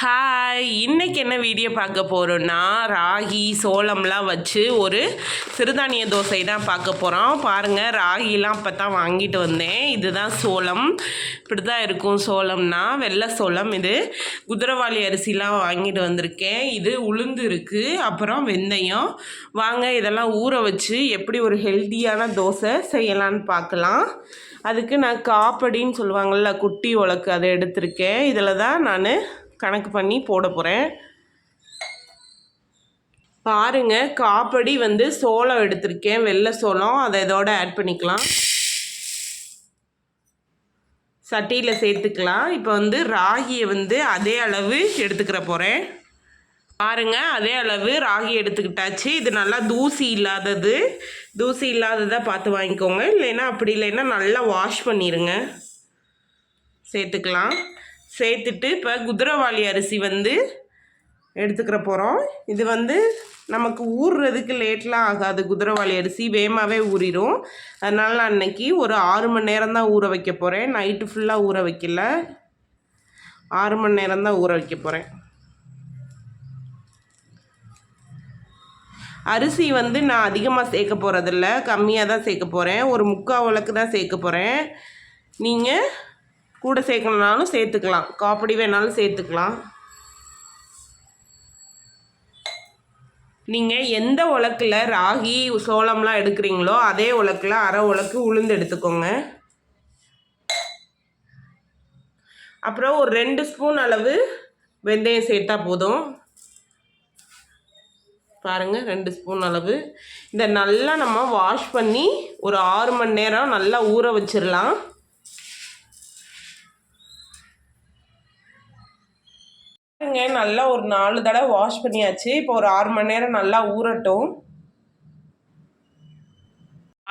Hi இன்னைக்கு என்ன video பார்க்க போகிறோன்னா ராகி சோளம்லாம் வச்சு ஒரு சிறுதானிய தோசை தான் பார்க்க போகிறோம் பாருங்கள் ராகிலாம் இப்போ தான் வாங்கிட்டு வந்தேன். இதுதான் சோளம். இப்படி தான் இருக்கும் சோளம்னா வெள்ளை சோளம். இது குதிரவாளி அரிசிலாம் வாங்கிட்டு வந்திருக்கேன். இது உளுந்து இருக்குது அப்புறம் வெந்தயம். வாங்க இதெல்லாம் ஊற வச்சு எப்படி ஒரு ஹெல்த்தியான தோசை செய்யலான்னு பார்க்கலாம். அதுக்கு நான் காப்படின்னு சொல்லுவாங்கள்ல குட்டி உலக்கு அதை எடுத்திருக்கேன். இதில் தான் நான் கணக்கு பண்ணி போட போகிறேன் பாருங்க காப்படி வந்து சோளம் எடுத்திருக்கேன் வெள்ளை சோளம். அதை இதோட ஆட் பண்ணிக்கலாம். சட்டியில் சேர்த்துக்கலாம். இப்போ வந்து ராகியை வந்து அதே அளவு எடுத்துக்கிற போகிறேன் பாருங்கள் அதே அளவு ராகி எடுத்துக்கிட்டாச்சு. இது நல்லா தூசி இல்லாதது. தூசி இல்லாததாக பார்த்து வாங்கிக்கோங்க. இல்லைன்னா அப்படி இல்லைன்னா நல்லா வாஷ் பண்ணிடுங்க சேர்த்துக்கலாம். சேர்த்துட்டு இப்போ குதிரைவாளி அரிசி வந்து எடுத்துக்கிற போகிறோம் இது வந்து நமக்கு ஊறுறதுக்கு லேட்லாம் ஆகாது. குதிரைவாளி அரிசி வேகமாகவே ஊறிடும் அதனால் நான் அன்னைக்கு ஒரு ஆறு மணி நேரம் தான் ஊற வைக்க போகிறேன் நைட்டு ஃபுல்லாக ஊற வைக்கல. ஆறு மணி நேரம் தான் ஊற வைக்க போகிறேன் அரிசி வந்து நான் அதிகமாக சேர்க்க போகிறதில்ல கம்மியாக தான் சேர்க்க போகிறேன் ஒரு முக்கால் உலக்கு தான் சேர்க்க போகிறேன் நீங்கள் கூட சேர்க்கணுனாலும் சேர்த்துக்கலாம். காப்படி வேணாலும் சேர்த்துக்கலாம். நீங்கள் எந்த உலக்கில் ராகி சோளம்லாம் எடுக்கிறீங்களோ அதே உலக்கில் அரை உலக்கு உளுந்து எடுத்துக்கோங்க. அப்புறம் ஒரு ரெண்டு ஸ்பூன் அளவு வெந்தயம் சேர்த்தா போதும். பாருங்கள் ரெண்டு ஸ்பூன் அளவு. இதை நல்லா நம்ம வாஷ் பண்ணி ஒரு ஆறு மணி நேரம் நல்லா ஊற வச்சிடலாம். பாருங்க நல்லா ஒரு நாலு தடவை வாஷ் பண்ணியாச்சு. இப்போ ஒரு ஆறு மணி நேரம் நல்லா ஊறட்டும்.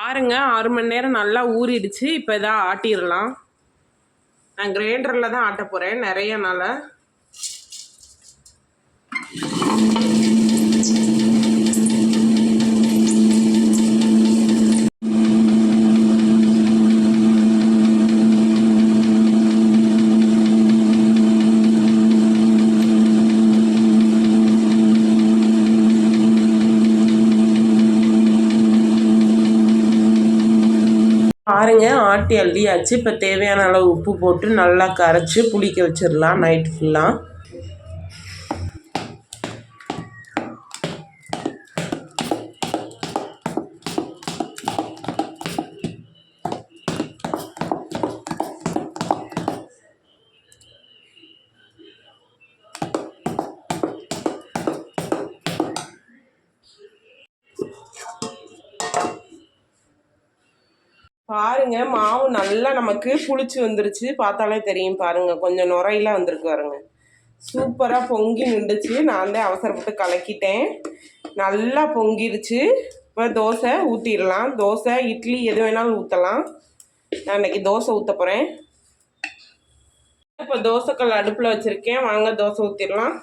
பாருங்க ஆறு மணி நேரம் நல்லா ஊறிடுச்சு. இப்போ இதான் ஆட்டிடலாம். நான் கிரைண்டரில் தான் ஆட்ட போகிறேன் நிறைய நாள். பாருங்க ஆட்டி அள்ளியாச்சு. இப்போ தேவையான அளவு உப்பு போட்டு நல்லா கரைச்சி புளிக்க வச்சிடலாம் நைட் ஃபுல்லாக பாருங்க மாவு நல்லா நமக்கு புளிச்சு வந்துருச்சு. பார்த்தாலே தெரியும் பாருங்க கொஞ்சம் நுரையெல்லாம் வந்திருக்கு பாருங்க. சூப்பராக பொங்கி நின்றுச்சு. நான் தான் அவசரப்பட்டு கலக்கிட்டேன். நல்லா பொங்கிருச்சு. இப்போ தோசை ஊற்றிடலாம் தோசை இட்லி எது வேணாலும் ஊற்றலாம் நான் இன்னைக்கு தோசை ஊற்ற போகிறேன் இப்போ தோசைக்கல் அடுப்பில் வச்சுருக்கேன். வாங்க தோசை ஊற்றிடலாம்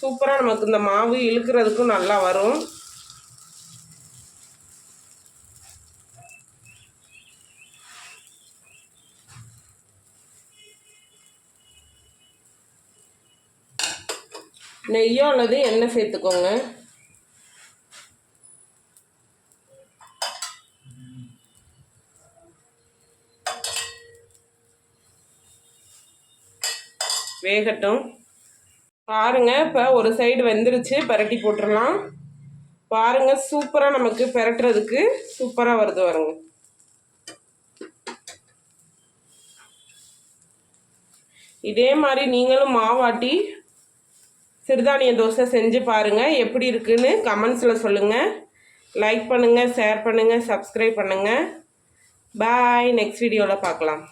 சூப்பராக நமக்கு இந்த மாவு இழுக்கிறதுக்கும் நல்லா வரும். நெய்யோ அல்லது எண்ணெய் சேர்த்துக்கோங்க. வேகட்டும். பாருங்க இப்போ ஒரு சைடு வெந்துருச்சு பரட்டி போட்டுடலாம் பாருங்க சூப்பராக நமக்கு பெரட்டுறதுக்கு சூப்பராக வருது வருங்க இதே மாதிரி நீங்களும் மாவாட்டி சிறுதானிய தோசை செஞ்சு பாருங்கள் எப்படி இருக்குன்னு கமெண்ட்ஸில் சொல்லுங்கள் லைக் பண்ணுங்கள் ஷேர் பண்ணுங்கள் சப்ஸ்கிரைப் பண்ணுங்கள் பாய் நெக்ஸ்ட் வீடியோவில் பார்க்கலாம்.